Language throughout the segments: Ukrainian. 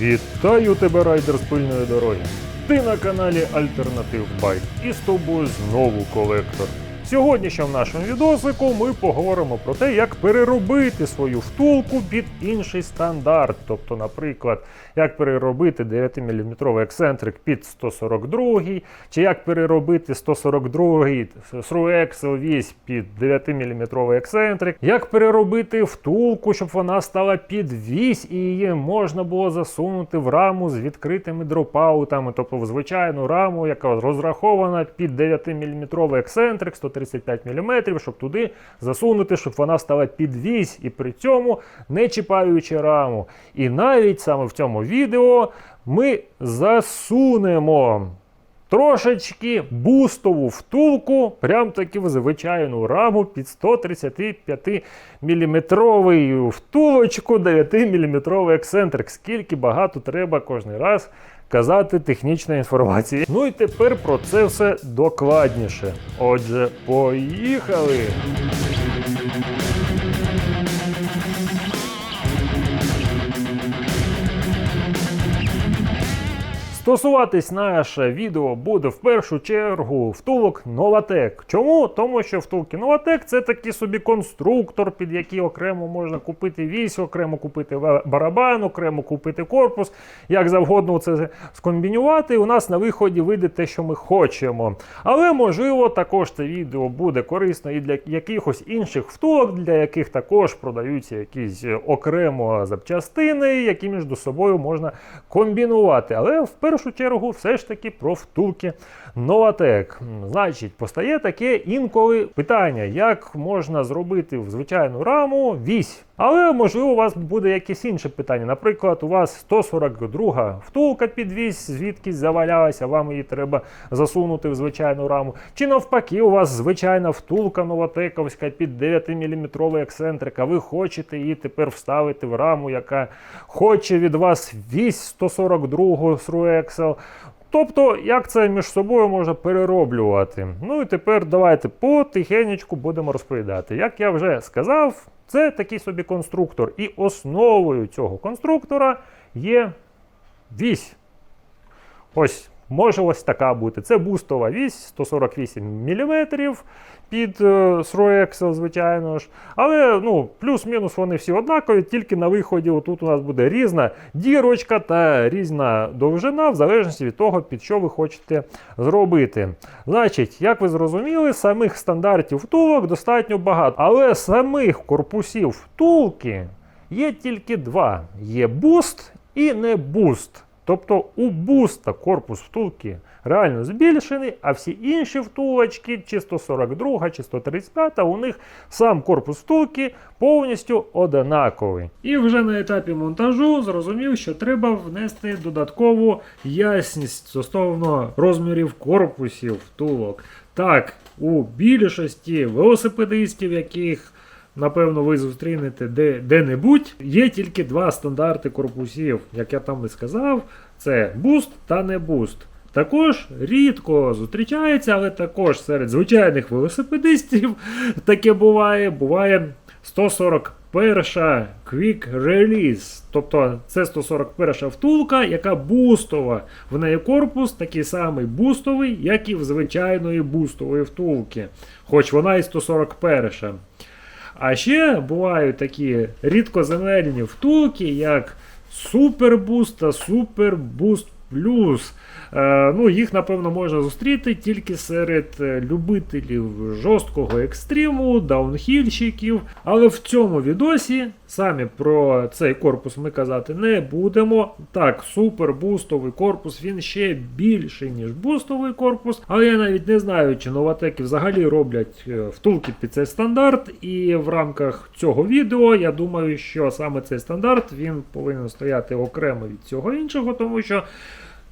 Вітаю тебе, райдер з пильної дороги. Ти на каналі Альтернатив Байк і з тобою знову колектор. Сьогодні ще в нашому відосику ми поговоримо про те, як переробити свою втулку під інший стандарт. Тобто, наприклад, як переробити 9-мм ексцентрик під 142, чи як переробити 142 Through вісь під 9-мм ексцентрик, як переробити втулку, щоб вона стала під вісь і її можна було засунути в раму з відкритими дропаутами, тобто в звичайну раму, яка розрахована під 9-мм ексцентрик 135 мм, щоб туди засунути, щоб вона стала під вісь і при цьому не чіпаючи раму. І навіть саме в цьому відео ми засунемо трошечки бустову втулку, прям таки в звичайну раму під 135 мм втулочку 9 мм ексцентрик. Скільки багато треба кожен раз казати технічної інформації. Ну і тепер про це все докладніше. Отже, поїхали! Стосуватись наше відео буде в першу чергу втулок Novatec. Чому? Тому що втулки Novatec це такий собі конструктор, під який окремо можна купити вісь, окремо купити барабан, окремо купити корпус. Як завгодно це скомбінювати. У нас на виході вийде те, що ми хочемо. Але можливо також це відео буде корисно і для якихось інших втулок, для яких також продаються якісь окремо запчастини, які між собою можна комбінувати. Але в першу чергу все ж таки про втулки М, Значить, постає таке інколи питання, як можна зробити в звичайну раму вісь. Але можливо у вас буде якесь інше питання. Наприклад, у вас 142 втулка під вісь, звідкись завалялася, вам її треба засунути в звичайну раму. Чи навпаки, у вас звичайна втулка новотековська під 9-мм ексцентрик, а ви хочете її тепер вставити в раму, яка хоче від вас вісь 142 Through Тобто, як це між собою можна перероблювати. Ну і тепер давайте потихенечку будемо розповідати. Як я вже сказав, це такий собі конструктор. І основою цього конструктора є вісь. Ось, може ось така бути. Це бустова вісь 148 мм під е, Excel, звичайно ж. Але ну, плюс-мінус вони всі однакові, тільки на виході отут у нас буде різна дірочка та різна довжина, в залежності від того, під що ви хочете зробити. Значить, як ви зрозуміли, самих стандартів втулок достатньо багато, але самих корпусів втулки є тільки два: є буст і не буст. Тобто у буста корпус втулки реально збільшений, а всі інші втулочки, чи 142, чи 135, у них сам корпус втулки повністю однаковий. І вже на етапі монтажу зрозумів, що треба внести додаткову ясність стосовно розмірів корпусів втулок. Так, у більшості велосипедистів, яких Напевно, ви зустрінете де, де-небудь. Є тільки два стандарти корпусів, як я там і сказав, це буст та не буст. Також рідко зустрічається, але також серед звичайних велосипедистів таке буває. Буває 141 Quick Release. Тобто це 141 втулка, яка бустова. В неї корпус такий самий бустовий, як і в звичайної бустової втулки. Хоч вона і 141. А ще бувають такі рідкоземельні втулки, як Супербуст та Супербуст Плюс. Е, ну, їх, напевно, можна зустріти тільки серед е, любителів жорсткого екстриму, даунхільщиків. Але в цьому відосі самі про цей корпус ми казати не будемо. Так, супербустовий корпус, він ще більший, ніж бустовий корпус. Але я навіть не знаю, чи новатеки взагалі роблять е, втулки під цей стандарт. І в рамках цього відео я думаю, що саме цей стандарт він повинен стояти окремо від цього іншого, тому що.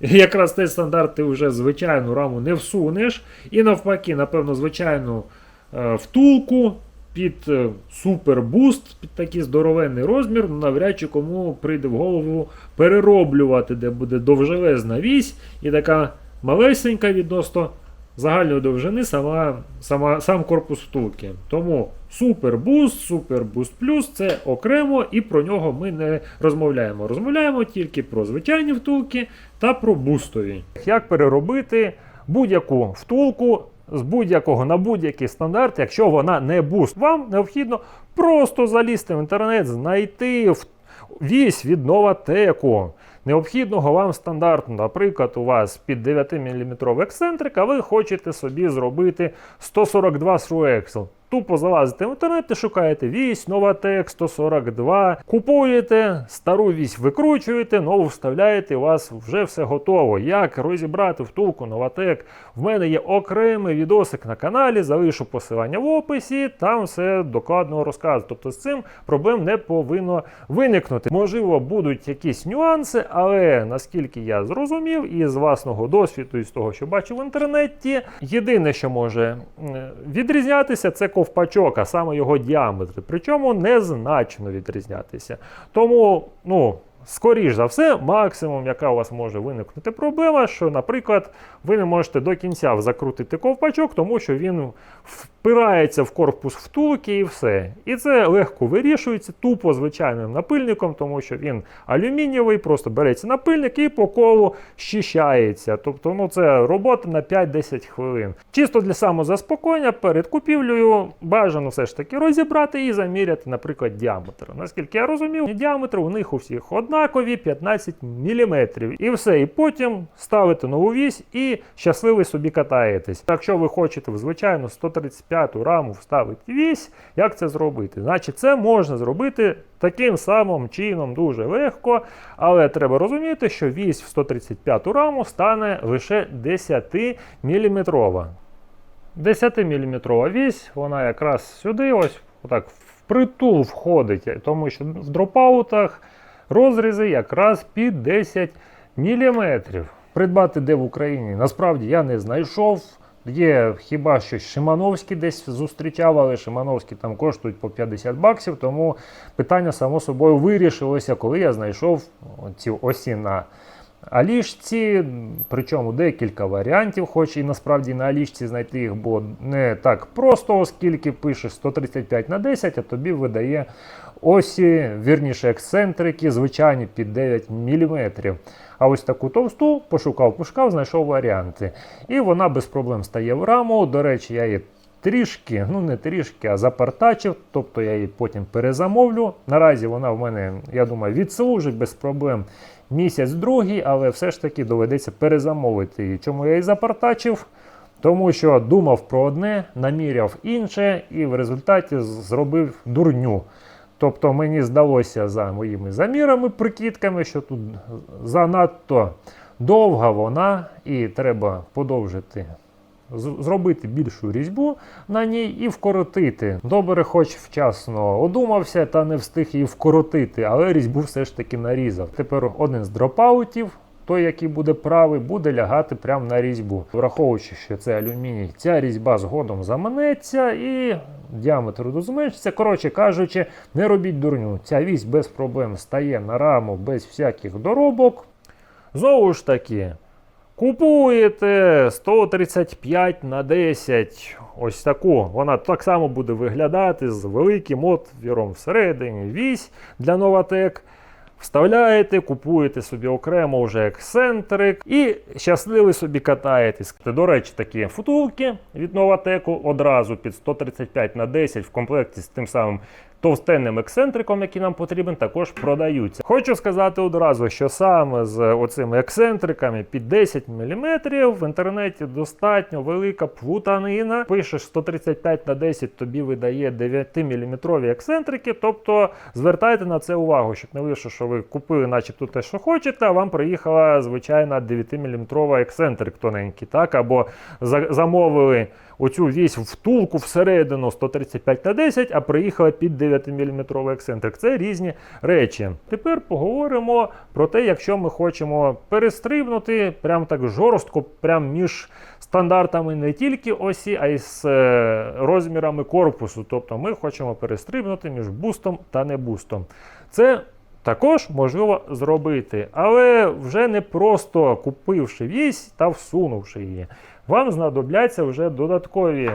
Якраз цей стандарт ти вже звичайну раму не всунеш. І навпаки, напевно, звичайну е, втулку під е, супербуст, під такий здоровенний розмір, ну, навряд чи кому прийде в голову перероблювати, де буде довжелезна вісь і така малесенька відносно загальної довжини сама, сама, сам корпус втулки. Тому супербуст, супербуст плюс це окремо і про нього ми не розмовляємо. Розмовляємо тільки про звичайні втулки та про бустові. Як переробити будь-яку втулку з будь-якого на будь-який стандарт, якщо вона не буст. Вам необхідно просто залізти в інтернет, знайти в- вісь від Новатеку. Необхідного вам стандарту, наприклад, у вас під 9 мм ексцентрик, а ви хочете собі зробити 142 сруексел. Тупо залазите в інтернет і шукаєте вісь, Новатек 142, купуєте, стару вісь викручуєте, нову вставляєте, у вас вже все готово. Як розібрати втулку Новатек? В мене є окремий відосик на каналі, залишу посилання в описі, там все докладно розказую. Тобто з цим проблем не повинно виникнути. Можливо, будуть якісь нюанси, але наскільки я зрозумів, і з власного досвіду, і з того, що бачив в інтернеті, єдине, що може відрізнятися, це ковпачок, а саме його діаметр. Причому незначно відрізнятися. Тому, ну. Скоріш за все, максимум, яка у вас може виникнути проблема, що, наприклад, ви не можете до кінця закрутити ковпачок, тому що він впирається в корпус втулки і все. І це легко вирішується тупо звичайним напильником, тому що він алюмінієвий, просто береться напильник і по колу щищається. Тобто, ну це робота на 5-10 хвилин. Чисто для самозаспокоєння перед купівлею бажано все ж таки розібрати і заміряти, наприклад, діаметр. Наскільки я розумів, діаметр у них у всіх однакові 15 мм. І все. І потім ставите нову вісь і щасливий собі катаєтесь. Якщо ви хочете в звичайну 135 раму вставити вісь, як це зробити? Значить, це можна зробити таким самим чином дуже легко, але треба розуміти, що вісь в 135 раму стане лише 10 мм. 10-мм вісь, вона якраз сюди, ось отак впритул входить, тому що в дропаутах розрізи якраз під 10 мм. Придбати де в Україні насправді я не знайшов. Є хіба що Шимановські десь зустрічав, але Шимановські там коштують по 50 баксів, тому питання само собою вирішилося, коли я знайшов ці осі на Алішці, причому декілька варіантів, хоч і насправді на Алішці знайти їх було не так просто, оскільки пишеш 135 на 10, а тобі видає осі, вірніше ексцентрики, звичайні під 9 мм. А ось таку товсту пошукав, пошукав, знайшов варіанти. І вона без проблем стає в раму. До речі, я її трішки, ну не трішки, а запартачив, тобто я її потім перезамовлю. Наразі вона в мене, я думаю, відслужить без проблем місяць другий, але все ж таки доведеться перезамовити її. Чому я її запартачив? Тому що думав про одне, наміряв інше, і в результаті зробив дурню. Тобто мені здалося за моїми замірами, прикидками, що тут занадто довга вона, і треба подовжити, зробити більшу різьбу на ній і вкоротити. Добре, хоч вчасно одумався та не встиг її вкоротити, але різьбу все ж таки нарізав. Тепер один з дропаутів. Той, який буде правий, буде лягати прямо на різьбу. Враховуючи, що це алюміній, ця різьба згодом заманеться і діаметр зменшиться. Коротше кажучи, не робіть дурню. Ця вісь без проблем стає на раму без всяких доробок. Знову ж таки, купуєте 135 на 10. Ось таку. Вона так само буде виглядати з великим отвіром всередині. Вісь для Новатек. Вставляєте, купуєте собі окремо вже ексцентрик і щасливий собі катаєтесь. До речі, такі футулки від Новатеку одразу під 135 на 10 в комплекті з тим самим товстенним ексцентриком, який нам потрібен, також продаються. Хочу сказати одразу, що саме з оцими ексцентриками під 10 мм в інтернеті достатньо велика плутанина. Пишеш 135 на 10, тобі видає 9 мм ексцентрики. Тобто звертайте на це увагу, щоб не вийшло, що ви купили, начебто те, що хочете, а вам приїхала звичайна 9 мм ексцентрик тоненький, так або замовили оцю вісь втулку всередину 135 на 10, а приїхала під 9 мм ексцентрик. Це різні речі. Тепер поговоримо про те, якщо ми хочемо перестрибнути прям так жорстко, прям між стандартами не тільки осі, а й з е, розмірами корпусу. Тобто ми хочемо перестрибнути між бустом та не бустом. Це також можливо зробити, але вже не просто купивши вісь та всунувши її. Вам знадобляться вже додаткові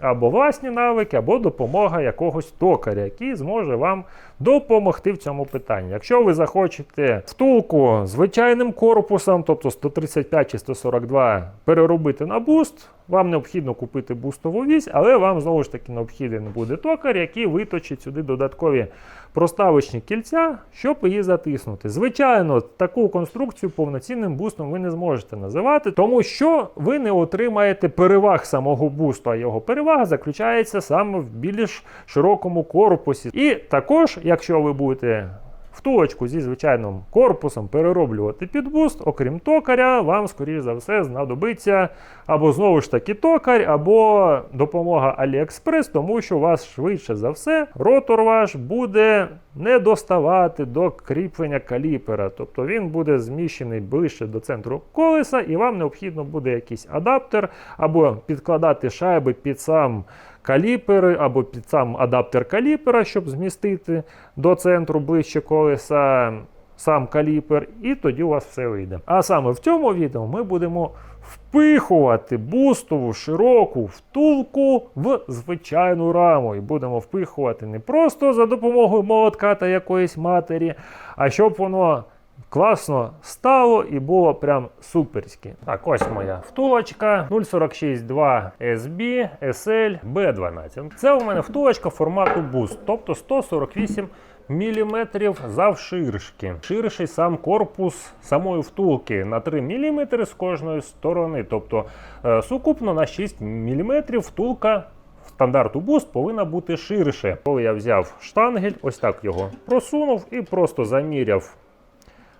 або власні навики, або допомога якогось токаря, який зможе вам допомогти в цьому питанні. Якщо ви захочете втулку звичайним корпусом, тобто 135 чи 142, переробити на буст, вам необхідно купити бустову вісь, але вам знову ж таки необхіден буде токар, який виточить сюди додаткові проставочні кільця, щоб її затиснути. Звичайно, таку конструкцію повноцінним бустом ви не зможете називати, тому що ви не отримаєте переваг самого бусту, а його перевага заключається саме в більш широкому корпусі. І також, якщо ви будете втулочку зі звичайним корпусом перероблювати під буст, окрім токаря, вам, скоріш за все, знадобиться або знову ж таки токар, або допомога AliExpress, тому що у вас швидше за все ротор ваш буде не доставати до кріплення каліпера. Тобто він буде зміщений ближче до центру колеса, і вам необхідно буде якийсь адаптер, або підкладати шайби під сам каліпер, або під сам адаптер каліпера, щоб змістити до центру ближче колеса сам каліпер, і тоді у вас все вийде. А саме в цьому відео ми будемо впихувати бустову широку втулку в звичайну раму. І будемо впихувати не просто за допомогою молотка та якоїсь матері, а щоб воно. Класно стало і було прям суперськи. Так, ось моя втулочка 046-2 SB SL B12. Це у мене втулочка формату Boost, тобто 148 мм завширшки. Ширший сам корпус самої втулки на 3 мм з кожної сторони. Тобто е, сукупно на 6 мм втулка стандарту буст повинна бути ширше. Коли я взяв штангель, ось так його просунув і просто заміряв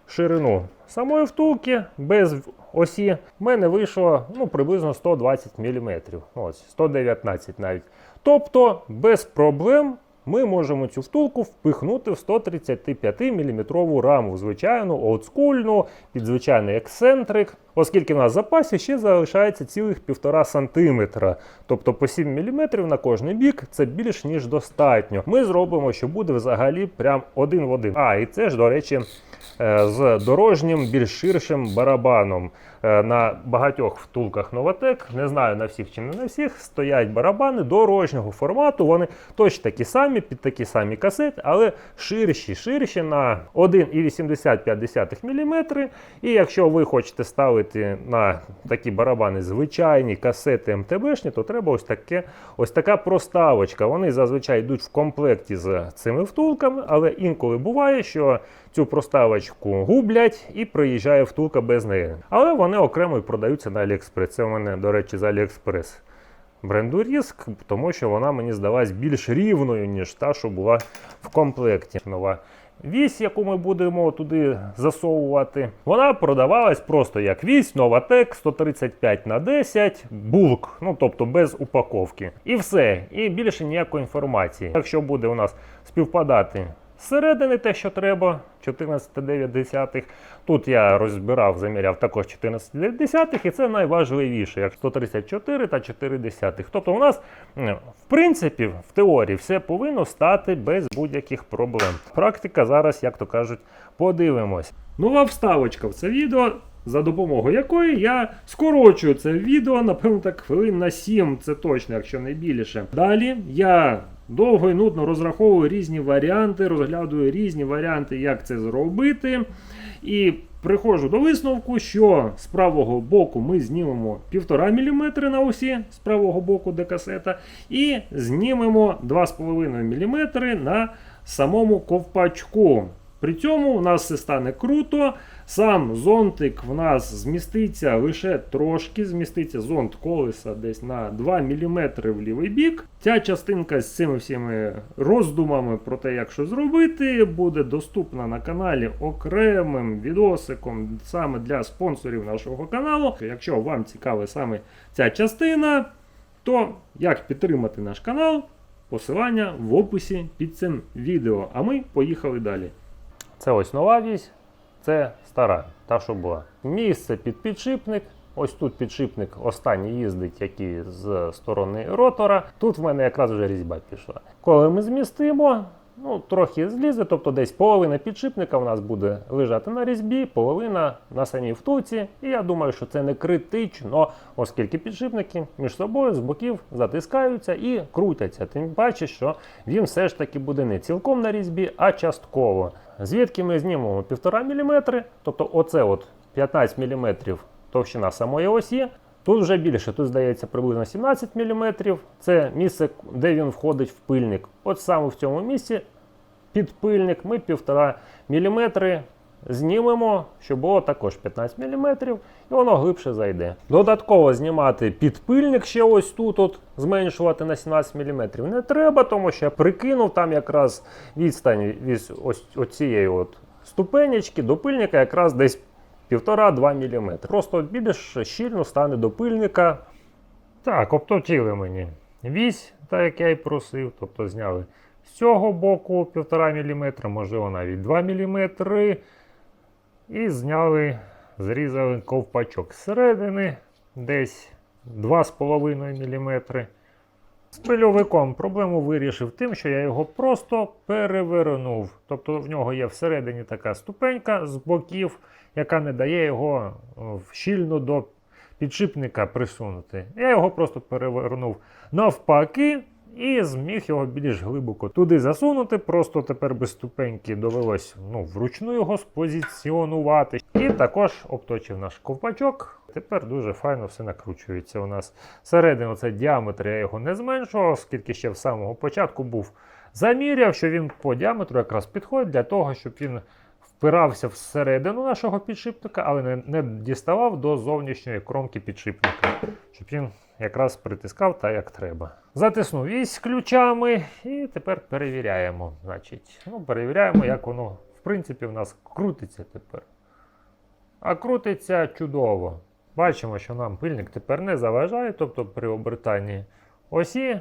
ширину самої втулки без осі, в мене вийшло ну, приблизно 120 мм. Ось, 119 навіть. Тобто без проблем ми можемо цю втулку впихнути в 135 мм раму, звичайну, олдскульну, під звичайний ексцентрик, оскільки в нас в запасі ще залишається цілих 1,5 см. Тобто по 7 мм на кожний бік це більш ніж достатньо. Ми зробимо, що буде взагалі прям один в один. А, і це ж, до речі, з дорожнім, більш ширшим барабаном. Е, На багатьох втулках Новатек, не знаю на всіх чи не на всіх, стоять барабани дорожнього формату. Вони точно такі самі, під такі самі касети, але ширші, ширші на 1,85 мм. І якщо ви хочете ставити на такі барабани звичайні касети МТБшні, то треба ось таке, ось така проставочка. Вони зазвичай йдуть в комплекті з цими втулками, але інколи буває, що цю проставочку гублять і приїжджає втулка без неї. Але вони окремо і продаються на AliExpress. Це у мене, до речі, з AliExpress бренду Ріск, тому що вона мені здалась більш рівною, ніж та, що була в комплекті. Нова вісь, яку ми будемо туди засовувати, вона продавалась просто як вісь, Новатек 135 на 10, булк, ну тобто без упаковки. І все. І більше ніякої інформації. Якщо буде у нас співпадати зсередини те, що треба, 14,9. Тут я розбирав, заміряв також 14,9, і це найважливіше, як 134 та 4. Тобто у нас, в принципі, в теорії все повинно стати без будь-яких проблем. Практика зараз, як то кажуть, подивимось. Нова вставочка в це відео. За допомогою якої я скорочую це відео, напевно, так хвилин на 7, це точно, якщо не більше. Далі я довго і нудно розраховую різні варіанти, розглядую різні варіанти, як це зробити. І приходжу до висновку, що з правого боку ми знімемо 1,5 мм на осі з правого боку де касета, і знімемо 2,5 мм на самому ковпачку. При цьому у нас все стане круто. Сам зонтик в нас зміститься лише трошки, зміститься зонт колеса десь на 2 мм в лівий бік. Ця частинка з цими всіми роздумами про те, як що зробити, буде доступна на каналі окремим відосиком саме для спонсорів нашого каналу. Якщо вам цікава саме ця частина, то як підтримати наш канал, посилання в описі під цим відео. А ми поїхали далі. Це ось нова вісь, це стара, та що була. Місце під підшипник. Ось тут підшипник останній їздить, який з сторони ротора. Тут в мене якраз вже різьба пішла. Коли ми змістимо, ну, трохи злізе, тобто десь половина підшипника у нас буде лежати на різьбі, половина на самій втулці. І я думаю, що це не критично, оскільки підшипники між собою з боків затискаються і крутяться. Тим паче, що він все ж таки буде не цілком на різьбі, а частково. Звідки ми знімемо 1,5 мм, тобто оце от 15 мм товщина самої осі. Тут вже більше, тут здається приблизно 17 мм. Це місце, де він входить в пильник. От саме в цьому місці під пильник ми 1,5 мм знімемо, щоб було також 15 мм, і воно глибше зайде. Додатково знімати підпильник ще ось тут, от, зменшувати на 17 мм не треба, тому що я прикинув там якраз відстань від ось цієї от ступенечки до пильника якраз десь 1,5-2 мм. Просто більш щільно стане до пильника. Так, обточили мені вісь, так як я і просив. Тобто зняли з цього боку 1,5 мм, можливо навіть 2 мм. І зняли, зрізали ковпачок зсередини, десь 2,5 мм. З пильовиком проблему вирішив тим, що я його просто перевернув. Тобто в нього є всередині така ступенька з боків, яка не дає його о, щільно до підшипника присунути. Я його просто перевернув навпаки і зміг його більш глибоко туди засунути. Просто тепер без ступеньки довелось ну, вручну його спозиціонувати. І також обточив наш ковпачок. Тепер дуже файно все накручується у нас. Всередину це діаметр я його не зменшував, оскільки ще в самого початку був заміряв, що він по діаметру якраз підходить для того, щоб він впирався всередину нашого підшипника, але не, не діставав до зовнішньої кромки підшипника, щоб він якраз притискав так, як треба. Затиснув вісь ключами і тепер перевіряємо. Значить, ну, перевіряємо, як воно в принципі в нас крутиться тепер. А крутиться чудово. Бачимо, що нам пильник тепер не заважає, тобто при обертанні осі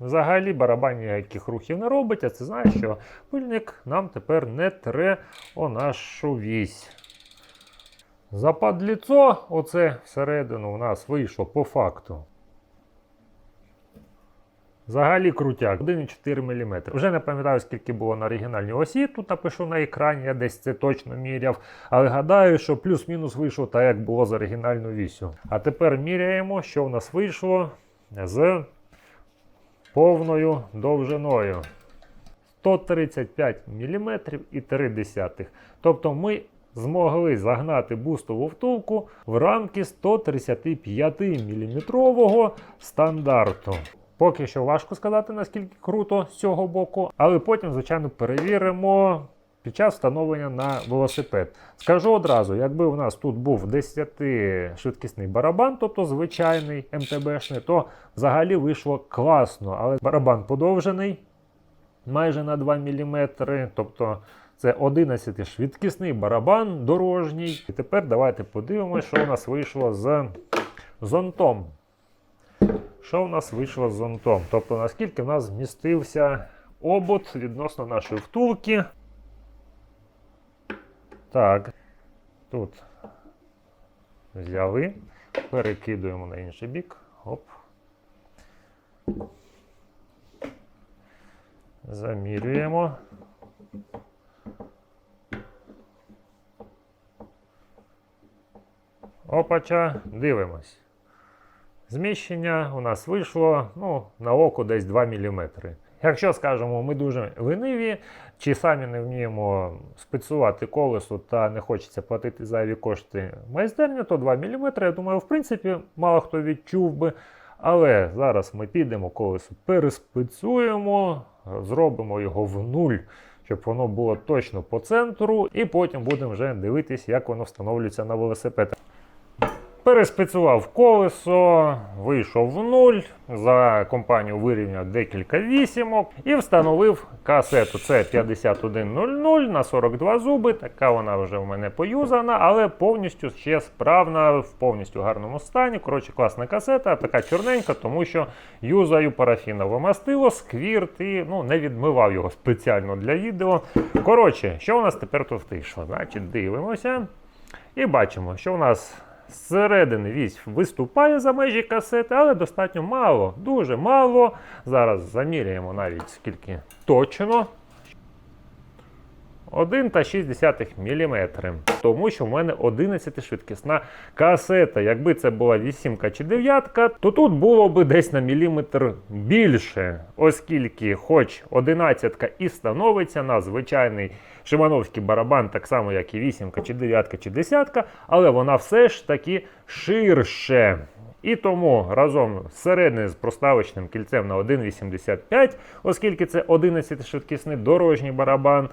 взагалі барабан ніяких рухів не робить, а це знає, що пильник нам тепер не тре о нашу вісь. Западліцо, оце всередину у нас вийшло по факту. Взагалі крутяк 1,4 мм. Вже не пам'ятаю, скільки було на оригінальній осі. Тут напишу на екрані, я десь це точно міряв. Але гадаю, що плюс-мінус вийшло так, як було з оригінальною вісю. А тепер міряємо, що в нас вийшло з повною довжиною. 135 мм і 3. Тобто ми змогли загнати бустову втулку в рамки 135 мм стандарту. Поки що важко сказати, наскільки круто з цього боку, але потім, звичайно, перевіримо під час встановлення на велосипед. Скажу одразу, якби у нас тут був 10-швидкісний барабан, тобто звичайний МТБшний, то взагалі вийшло класно. Але барабан подовжений майже на 2 мм, тобто це 11-швидкісний барабан дорожній. І тепер давайте подивимося, що у нас вийшло з зонтом. Що в нас вийшло з зонтом? Тобто, наскільки в нас змістився обод відносно нашої втулки. Так, тут взяли, перекидуємо на інший бік. Оп. Замірюємо. Опача, дивимось. Зміщення у нас вийшло ну, на око десь 2 мм. Якщо скажемо, ми дуже лениві, чи самі не вміємо спецувати колесо та не хочеться платити зайві кошти майстерні, то 2 мм, я думаю, в принципі, мало хто відчув би. Але зараз ми підемо колесо, переспецуємо, зробимо його в нуль, щоб воно було точно по центру, і потім будемо вже дивитися, як воно встановлюється на велосипед. Переспецував колесо, вийшов в нуль, за компанію вирівняв декілька вісімок і встановив касету. Це 5100 на 42 зуби. Така вона вже в мене поюзана, але повністю ще справна, в повністю гарному стані. Коротше, класна касета, така чорненька, тому що юзаю парафінове мастило, сквірт і ну, не відмивав його спеціально для відео. Коротше, що у нас тепер тут вийшло? Значить, дивимося і бачимо, що у нас зсередини вісь виступає за межі касети, але достатньо мало, дуже мало. Зараз заміряємо навіть скільки точно. 1,6 мм. Тому що в мене 11 швидкісна касета. Якби це була 8 чи 9, то тут було б десь на міліметр більше, оскільки, хоч 11 і становиться на звичайний шимановський барабан, так само, як і 8 чи 9 чи 10, але вона все ж таки ширше. І тому разом з зсередини з проставочним кільцем на 1,85, оскільки це 11-швидкісний дорожній барабан,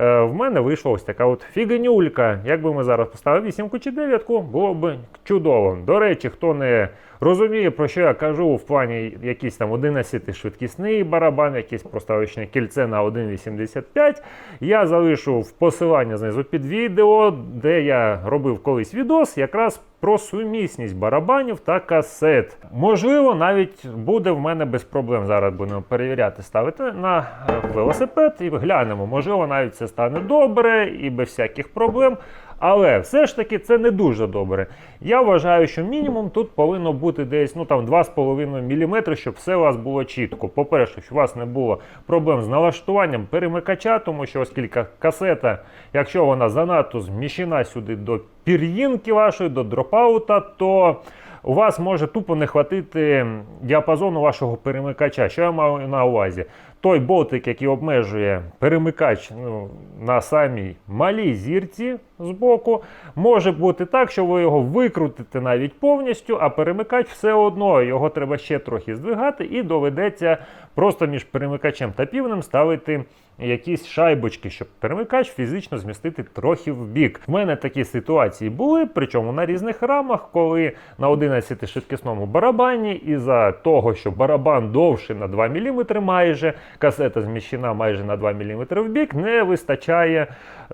е, в мене вийшла ось така от фігенюлька. Якби ми зараз поставили 8 чи 9, було б чудово. До речі, хто не розуміє, про що я кажу в плані якийсь там 11-швидкісний барабан, якесь проставочне кільце на 1,85, я залишу в посилання знизу під відео, де я робив колись відос, якраз про сумісність барабанів та касет. Можливо, навіть буде в мене без проблем. Зараз будемо перевіряти, ставити на е, велосипед і глянемо. Можливо, навіть це стане добре і без всяких проблем. Але все ж таки це не дуже добре. Я вважаю, що мінімум тут повинно бути десь ну там 2,5 мм, щоб все у вас було чітко. По-перше, щоб у вас не було проблем з налаштуванням перемикача, тому що оскільки касета, якщо вона занадто зміщена сюди до пір'їнки вашої, до дропаута, то у вас може тупо не хватити діапазону вашого перемикача. Що я маю на увазі? Той болтик, який обмежує перемикач ну, на самій малій зірці з боку, може бути так, що ви його викрутите навіть повністю, а перемикач все одно його треба ще трохи здвигати, і доведеться просто між перемикачем та півнем ставити якісь шайбочки, щоб перемикач фізично змістити трохи в бік. В мене такі ситуації були, причому на різних рамах, коли на 11 швидкісному барабані, із-за того, що барабан довший на 2 мм майже, касета зміщена майже на 2 мм в бік, не вистачає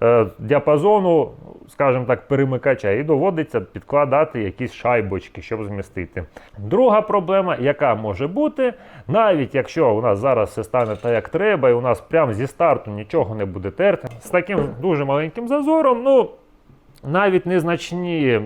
е, діапазону, скажімо так, перемикача, і доводиться підкладати якісь шайбочки, щоб змістити. Друга проблема, яка може бути, навіть якщо у нас зараз все стане так, як треба, і у нас прямо зі старту нічого не буде терти, з таким дуже маленьким зазором, ну. Навіть незначні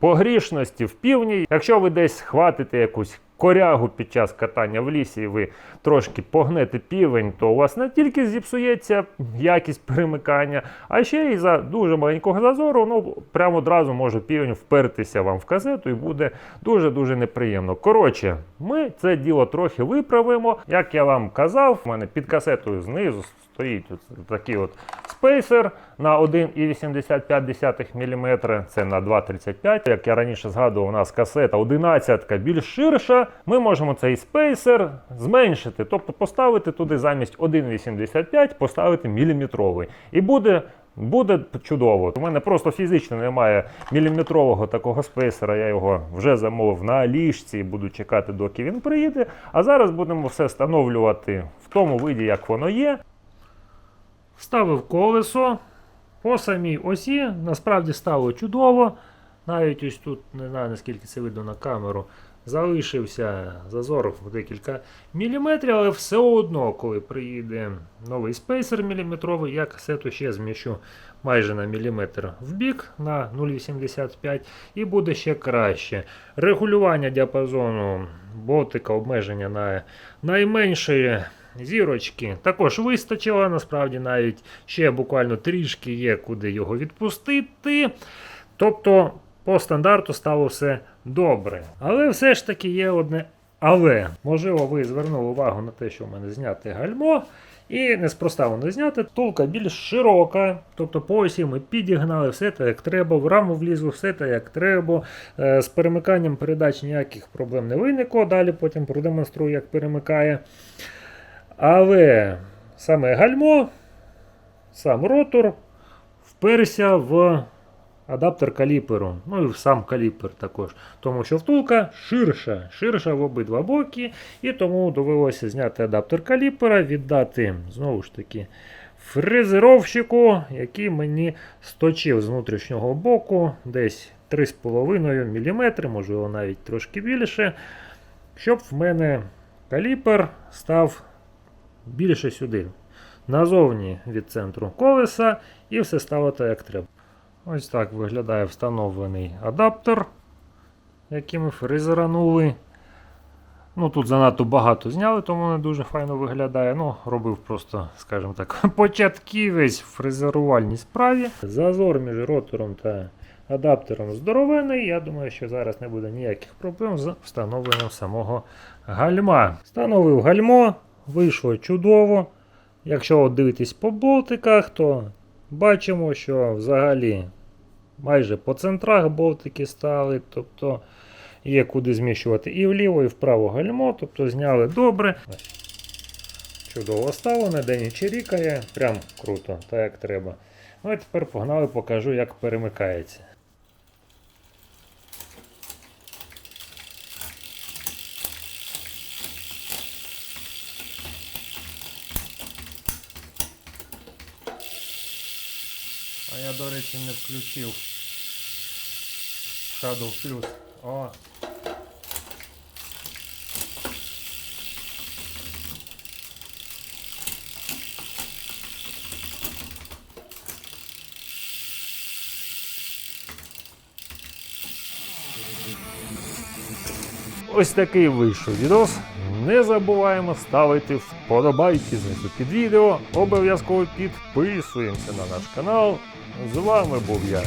погрішності в півні. Якщо ви десь хватите якусь корягу під час катання в лісі, і ви трошки погнете півень, то у вас не тільки зіпсується якість перемикання, а ще й за дуже маленького зазору, ну прямо одразу може півень впертися вам в казету і буде дуже-дуже неприємно. Коротше, ми це діло трохи виправимо. Як я вам казав, у мене під касетою знизу стоїть такий от спейсер на 1,85 мм, це на 2,35. Як я раніше згадував, у нас касета 11 більш ширша. Ми можемо цей спейсер зменшити, тобто поставити туди замість 1,85, поставити міліметровий. І буде. Буде чудово. У мене просто фізично немає міліметрового такого спейсера. Я його вже замовив на ліжці і буду чекати, доки він приїде. А зараз будемо все встановлювати в тому виді, як воно є. Вставив колесо по самій осі. Насправді стало чудово. Навіть ось тут, не знаю наскільки це видно на камеру, залишився зазор в декілька міліметрів, але все одно, коли приїде новий спейсер міліметровий, я касету ще зміщу майже на міліметр в бік на 0,85 і буде ще краще. Регулювання діапазону ботика, обмеження на найменші зірочки також вистачило. Насправді навіть ще буквально трішки є, куди його відпустити. Тобто, по стандарту стало все добре. Але все ж таки є одне але. Можливо, ви звернули увагу на те, що в мене зняте гальмо. І неспроста воно зняти. Тулка більш широка, тобто по осі ми підігнали все так, як треба, в раму влізло все так, як треба. Е, З перемиканням передач ніяких проблем не виникло. Далі потім продемонструю, як перемикає. Але саме гальмо, сам ротор вперся в адаптер каліперу, ну і в сам каліпер також. Тому що втулка ширша, ширша в обидва боки, і тому довелося зняти адаптер каліпера, віддати знову ж таки фрезеровщику, який мені сточив з внутрішнього боку десь 3,5 мм, можливо навіть трошки більше, щоб в мене каліпер став більше сюди. Назовні від центру колеса, і все стало так, як треба. Ось так виглядає встановлений адаптер які ми фрезеранули. Ну тут занадто багато зняли, тому не дуже файно виглядає. Ну, робив просто, скажімо так, початківець в фрезерувальній справі. Зазор між ротором та адаптером здоровений. Я думаю, що зараз не буде ніяких проблем з встановленням самого гальма. Встановив гальмо, вийшло чудово. Якщо дивитись по болтиках, то бачимо, що взагалі майже по центрах болтики стали. Тобто є куди зміщувати і вліво, і вправо гальмо, тобто зняли добре. Чудово стало, ніде не чирікає, прям круто, так як треба. Ну і тепер погнали, покажу, як перемикається. А я, до речі, не включив Shadow Plus. О, Ось такий вийшов відос. Не забуваємо ставити вподобайки знизу під відео. Обов'язково підписуємося на наш канал. З вами був я,